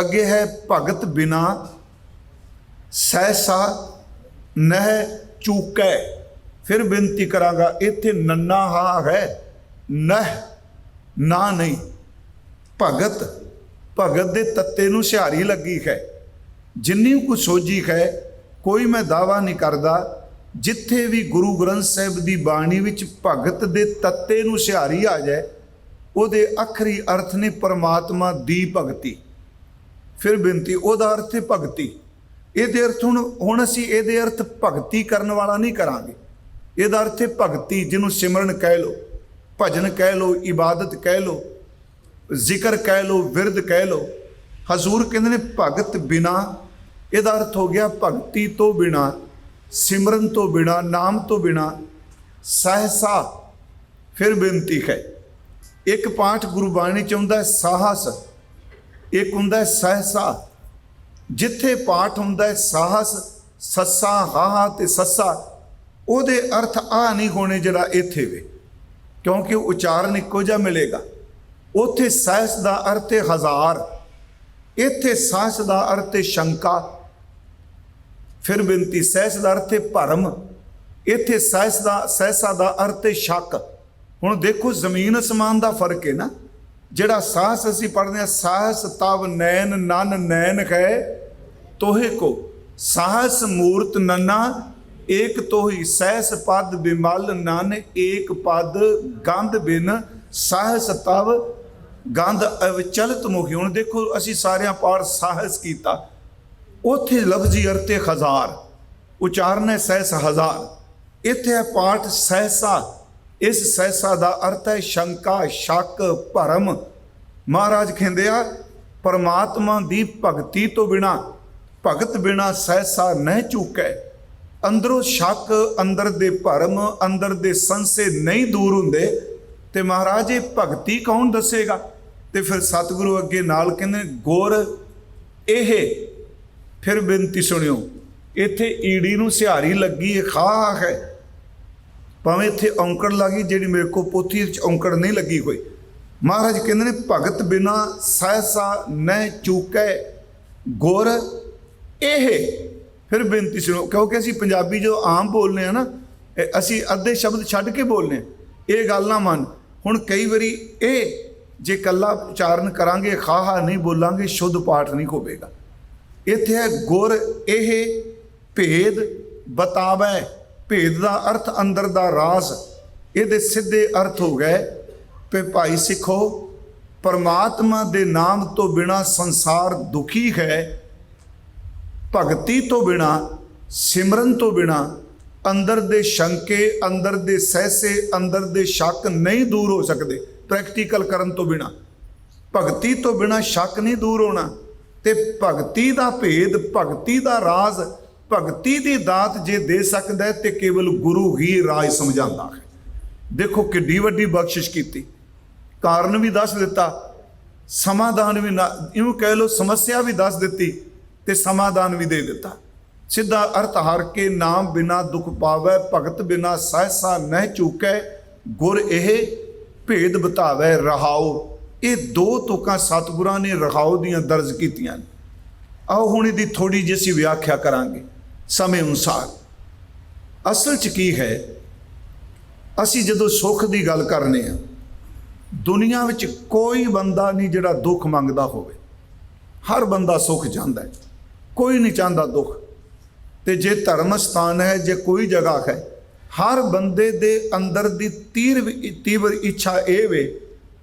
ਅੱਗੇ ਹੈ ਭਗਤ ਬਿਨਾ ਸਹਿਸਾ ਨਹਿ ਚੂਕੈ। ਫਿਰ ਬੇਨਤੀ ਕਰਾਂਗਾ, ਇੱਥੇ ਨੰਨਾ ਹਾ ਹੈ, ਨਹਿ ਨਾ ਨਹੀਂ। ਭਗਤ ਭਗਤ ਦੇ ਤੱਤੇ ਨੂੰ ਸਿਹਾਰੀ ਲੱਗੀ ਹੈ। ਜਿੰਨੀ ਕੁ ਸੋਝੀ ਹੈ, ਕੋਈ ਮੈਂ ਦਾਵਾ ਨਹੀਂ ਕਰਦਾ। ਜਿੱਥੇ ਵੀ ਗੁਰੂ ਗ੍ਰੰਥ ਸਾਹਿਬ ਦੀ ਬਾਣੀ ਵਿੱਚ ਭਗਤ ਦੇ ਤੱਤੇ ਨੂੰ ਸਿਹਾਰੀ ਆ ਜਾਏ, ਉਹਦੇ ਆਖਰੀ ਅਰਥ ਨੇ ਪਰਮਾਤਮਾ ਦੀ ਭਗਤੀ। ਫਿਰ ਬੇਨਤੀ, ਉਹਦਾ ਅਰਥ ਹੈ ਭਗਤੀ। ਇਹਦੇ ਅਰਥ ਹੁਣ ਹੁਣ ਅਸੀਂ ਇਹਦੇ ਅਰਥ ਭਗਤੀ ਕਰਨ ਵਾਲਾ ਨਹੀਂ ਕਰਾਂਗੇ। ਇਹਦਾ ਅਰਥ ਹੈ ਭਗਤੀ, ਜਿਹਨੂੰ ਸਿਮਰਨ ਕਹਿ ਲੋ ਭਜਨ ਕਹਿ ਲੋ ਇਬਾਦਤ ਕਹਿ ਲੋ ਜ਼ਿਕਰ ਕਹਿ ਲੋ ਵਿਰਦ ਕਹਿ ਲੋ ਹਜ਼ੂਰ ਕਹਿੰਦੇ ਨੇ ਭਗਤ ਬਿਨਾ, ਇਹਦਾ ਅਰਥ ਹੋ ਗਿਆ ਭਗਤੀ ਤੋਂ ਬਿਨਾ, ਸਿਮਰਨ ਤੋਂ ਬਿਨਾ, ਨਾਮ ਤੋਂ ਬਿਨਾ, ਸਹਸਾ। ਫਿਰ ਬੇਨਤੀ ਹੈ। ਇੱਕ ਪਾਠ ਗੁਰਬਾਣੀ ਚ ਹੁੰਦਾ ਸਾਹਸ। ਇੱਕ ਹੁੰਦਾ ਹੈ ਸਹਸਾ, ਜਿੱਥੇ ਪਾਠ ਹੁੰਦਾ ਸਾਹਸ, ਸੱਸਾ, ਹਾਹਾ ਤੇ ਸੱਸਾ। ਉਹਦੇ ਅਰਥ ਆ ਨਹੀਂ ਹੋਣੇ ਜਿਹੜਾ ਇੱਥੇ ਵੇ, ਕਿਉਂਕਿ ਉਚਾਰਨ ਇੱਕੋ ਜਿਹਾ ਮਿਲੇਗਾ। ਉੱਥੇ ਸਹਿਸ ਦਾ ਅਰਥ ਹੈ ਹਜ਼ਾਰ, ਇੱਥੇ ਸਾਹਸ ਦਾ ਅਰਥ ਹੈ ਸ਼ੰਕਾ, ਫਿਰ ਬੇਨਤੀ ਸਹਿਸ ਦਾ ਅਰਥ ਹੈ ਭਰਮ, ਇੱਥੇ ਸਹਿਸ ਦਾ ਸਹਿਸਾ ਦਾ ਅਰਥ ਹੈ ਸ਼ੱਕ। ਹੁਣ ਦੇਖੋ ਜ਼ਮੀਨ ਅਸਮਾਨ ਦਾ ਫ਼ਰਕ ਹੈ ਨਾ। ਜਿਹੜਾ ਸਾਹਸ ਅਸੀਂ ਪੜ੍ਹਦੇ ਹਾਂ, ਸਾਹਸ ਤਵ ਨੈਣ, ਨਨ ਨੈਣ ਹੈ। ਤੋਹੇ ਕੋ ਸਾਹਸ ਮੂਰਤ ਨਨਾ, ਏਕ ਤੋਹੀ ਸਹਿਸ ਪਦ ਬਿਮਲ, ਨਨ ਏਕ ਪਦ ਗੰਧ ਬਿਨ। ਸਾਹਸ ਤਵ ਗੰਧ ਅਵਚਲਤ ਮੁਖੀ। ਹੁਣ ਦੇਖੋ ਅਸੀਂ ਸਾਰਿਆਂ ਪਾਰ ਸਾਹਸ ਕੀਤਾ। ਉੱਥੇ ਲਫ਼ਜ਼ੀ ਅਰਥੇ ਹਜ਼ਾਰ, ਉਚਾਰਨ ਹੈ ਸਹਿਸ ਹਜ਼ਾਰ। ਇੱਥੇ ਹੈ ਪਾਠ ਸਹਿਸਾ। ਇਸ ਸਹਿਸਾ ਦਾ ਅਰਥ ਹੈ ਸ਼ੰਕਾ, ਸ਼ੱਕ, ਭਰਮ। ਮਹਾਰਾਜ ਕਹਿੰਦੇ ਆ, ਪਰਮਾਤਮਾ ਦੀ ਭਗਤੀ ਤੋਂ ਬਿਨਾ, ਭਗਤ ਬਿਨਾ ਸਹਿਸਾ ਨਹੀਂ ਚੁੱਕੈ ਅੰਦਰੋਂ ਸ਼ੱਕ, ਅੰਦਰ ਦੇ ਭਰਮ, ਅੰਦਰ ਦੇ ਸੰਸੇ ਨਹੀਂ ਦੂਰ ਹੁੰਦੇ। ਤੇ ਮਹਾਰਾਜ ਇਹ ਭਗਤੀ ਕੌਣ ਦੱਸੇਗਾ? ਤੇ ਫਿਰ ਸਤਿਗੁਰੂ ਅੱਗੇ ਨਾਲ ਕਹਿੰਦੇ ਗੁਰ, ਇਹ ਫਿਰ ਬੇਨਤੀ ਸੁਣਿਓ, ਇੱਥੇ ਈੜੀ ਨੂੰ ਸਿਹਾਰੀ ਲੱਗੀ ਹੈ ਖਾ ਹੈ। ਭਾਵੇਂ ਇੱਥੇ ਔਂਕੜ ਲੱਗੀ ਜਿਹੜੀ ਮੇਰੇ ਕੋ ਪੋਥੀ ਵਿੱਚ ਔਂਕੜ ਨਹੀਂ ਲੱਗੀ ਹੋਈ। ਮਹਾਰਾਜ ਕਹਿੰਦੇ ਨੇ, ਭਗਤ ਬਿਨਾ ਸਹਿਸਾ ਨਹਿ ਚੂਕੈ, ਗੁਰ ਇਹ। ਫਿਰ ਬੇਨਤੀ ਸੁਣੋ, ਕਿਉਂਕਿ ਅਸੀਂ ਪੰਜਾਬੀ ਜੋ ਆਮ ਬੋਲਨੇ ਆ ਨਾ, ਇਹ ਅਸੀਂ ਅੱਧੇ ਸ਼ਬਦ ਛੱਡ ਕੇ ਬੋਲਨੇ ਇਹ ਗੱਲ ਨਾ ਮੰਨ। ਹੁਣ ਕਈ ਵਾਰੀ ਇਹ, ਜੇ ਕੱਲਾ ਉਚਾਰਨ ਕਰਾਂਗੇ ਖਾਹਾ ਨਹੀਂ ਬੋਲਾਂਗੇ, ਸ਼ੁੱਧ ਪਾਠ ਨਹੀਂ ਹੋਵੇਗਾ। ਇੱਥੇ ਹੈ ਗੁਰ ਇਹ ਭੇਦ ਬਤਾਵੇ। ਭੇਦ ਦਾ ਅਰਥ ਅੰਦਰ ਦਾ ਰਾਜ਼ ਇਹਦੇ ਸਿੱਧੇ ਅਰਥ ਹੋ ਗਏ ਕਿ ਭਾਈ ਸਿੱਖੋ, ਪਰਮਾਤਮਾ ਦੇ ਨਾਮ ਤੋਂ ਬਿਨਾ ਸੰਸਾਰ ਦੁਖੀ ਹੈ, ਭਗਤੀ ਤੋਂ ਬਿਨਾ, ਸਿਮਰਨ ਤੋਂ ਬਿਨਾ, ਅੰਦਰ ਦੇ ਸ਼ੰਕੇ, ਅੰਦਰ ਦੇ ਸਹਿਸੇ, ਅੰਦਰ ਦੇ ਸ਼ੱਕ ਨਹੀਂ ਦੂਰ ਹੋ ਸਕਦੇ ਪ੍ਰੈਕਟੀਕਲ ਕਰਨ ਤੋਂ ਬਿਨਾ। ਭਗਤੀ ਤੋਂ ਬਿਨਾ ਸ਼ੱਕ ਨਹੀਂ ਦੂਰ ਹੋਣਾ, ਤੇ ਭਗਤੀ ਦਾ ਭੇਦ, ਭਗਤੀ ਦਾ ਰਾਜ਼ ਭਗਤੀ ਦੀ ਦਾਤ ਜੇ ਦੇ ਸਕਦਾ ਹੈ ਤੇ ਕੇਵਲ ਗੁਰੂ ਹੀ ਰਾਜ ਸਮਝਾਉਂਦਾ ਹੈ। ਦੇਖੋ ਕਿੱਡੀ ਵੱਡੀ ਬਖਸ਼ਿਸ਼ ਕੀਤੀ। ਕਾਰਨ ਵੀ ਦੱਸ ਦਿੱਤਾ, ਸਮਾਧਾਨ ਵੀ ਨਾ ਇਹਨੂੰ ਕਹਿ ਲੋ ਸਮੱਸਿਆ ਵੀ ਦੱਸ ਦਿੱਤੀ ਤੇ ਸਮਾਧਾਨ ਵੀ ਦੇ ਦਿੱਤਾ। ਸਿੱਧਾ ਅਰਥ, ਹਰ ਕੇ ਨਾਮ ਬਿਨਾ ਦੁਖ ਪਾਵੇ, ਭਗਤ ਬਿਨਾ ਸਹਸਾ ਨਹਿ ਚੂਕੈ, ਗੁਰ ਇਹ ਭੇਦ ਬਤਾਵੇ, ਰਹਾਉ। ਇਹ ਦੋ ਤੁਕਾਂ ਸਤਿਗੁਰਾਂ ਨੇ ਰਹਾਉ ਦੀਆਂ ਦਰਜ ਕੀਤੀਆਂ ਨੇ। ਆਓ ਹੁਣ ਇਹਦੀ ਥੋੜੀ ਜਿਹੀ ਅਸੀਂ ਵਿਆਖਿਆ ਕਰਾਂਗੇ। ਸਮੇਂ ਅਨੁਸਾਰ। ਅਸਲ 'ਚ ਕੀ ਹੈ, ਅਸੀਂ ਜਦੋਂ ਸੁੱਖ ਦੀ ਗੱਲ ਕਰਨੇ ਆ, ਦੁਨੀਆ ਵਿੱਚ ਕੋਈ ਬੰਦਾ ਨਹੀਂ ਜਿਹੜਾ ਦੁੱਖ ਮੰਗਦਾ ਹੋਵੇ। ਹਰ ਬੰਦਾ ਸੁੱਖ ਚਾਹੁੰਦਾ ਹੈ, ਕੋਈ ਨਹੀਂ ਚਾਹੁੰਦਾ ਦੁੱਖ। ਤੇ ਜੇ ਧਰਮ ਸਥਾਨ ਹੈ, ਜੇ ਕੋਈ ਜਗ੍ਹਾ ਹੈ, ਹਰ ਬੰਦੇ ਦੇ ਅੰਦਰ ਦੀ ਤੀਰ ਤੀਵਰ ਇੱਛਾ ਇਹ ਵੇ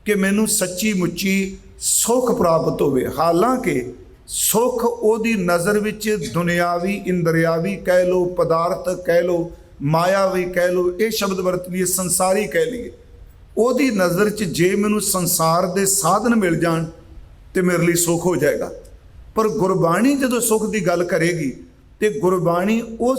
ਕਿ ਮੈਨੂੰ ਸੱਚੀ ਮੁੱਚੀ ਸੁੱਖ ਪ੍ਰਾਪਤ ਹੋਵੇ। ਹਾਲਾਂਕਿ ਸੁੱਖ ਉਹਦੀ ਨਜ਼ਰ ਵਿੱਚ, ਦੁਨਿਆਵੀ, ਇੰਦਰਿਆਵੀ ਕਹਿ ਲੋ ਪਦਾਰਥ ਕਹਿ ਲੋ ਮਾਇਆਵੀ ਕਹਿ ਲੋ ਇਹ ਸ਼ਬਦ ਵਰਤ ਲਈਏ, ਸੰਸਾਰੀ ਕਹਿ ਲਈਏ। ਉਹਦੀ ਨਜ਼ਰ 'ਚ ਜੇ ਮੈਨੂੰ ਸੰਸਾਰ ਦੇ ਸਾਧਨ ਮਿਲ ਜਾਣ, ਤੇ ਮੇਰੇ ਲਈ ਸੁੱਖ ਹੋ ਜਾਏਗਾ। ਪਰ ਗੁਰਬਾਣੀ ਜਦੋਂ ਸੁੱਖ ਦੀ ਗੱਲ ਕਰੇਗੀ, ਤੇ ਗੁਰਬਾਣੀ ਉਹ